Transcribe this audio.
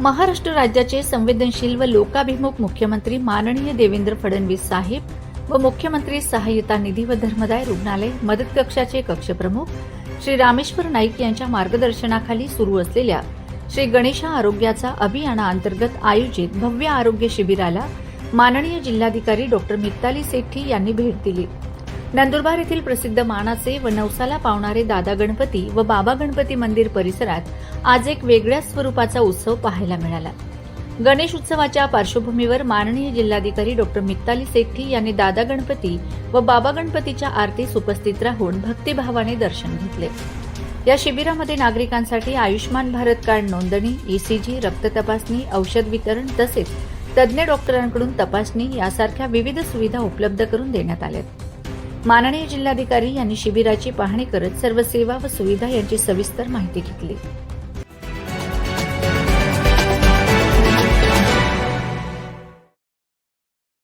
महाराष्ट्र राज्याचे संवेदनशील व लोकाभिमुख मुख्यमंत्री माननीय देवेंद्र फडणवीस साहेब व मुख्यमंत्री सहाय्यता निधी व धर्मदाय रुग्णालय मदत कक्षाचे कक्षप्रमुख श्री रामेश्वर नाईक यांच्या मार्गदर्शनाखाली सुरू असलेल्या श्री गणेशा आरोग्याचा अभियानाअंतर्गत आयोजित भव्य आरोग्य शिबिराला माननीय जिल्हाधिकारी डॉक्टर मित्ताली सेठी यांनी भेट दिली. नंदुरबार येथील प्रसिद्ध मानाचे व नवसाला पावणारे दादा गणपती व बाबा गणपती मंदिर परिसरात आज एक वेगळ्या स्वरूपाचा उत्सव पाहायला मिळाला. गणेश उत्सवाच्या पार्श्वभूमीवर माननीय जिल्हाधिकारी डॉक्टर मित्ताली सेठी यांनी दादा गणपती व बाबा गणपतीच्या आरतीस उपस्थित राहून भक्तिभावाने दर्शन घेतले. या शिबिरामध्ये नागरिकांसाठी आयुष्मान भारत कार्ड नोंदणी ईसीजी रक्त तपासणी औषध वितरण तसेच तज्ज्ञ डॉक्टरांकडून तपासणी यासारख्या विविध सुविधा उपलब्ध करून देण्यात आल्या माननीय जिल्हाधिकारी यांनी शिबिराची पाहणी करत सर्व सेवा व सुविधा यांची सविस्तर माहिती घेतली.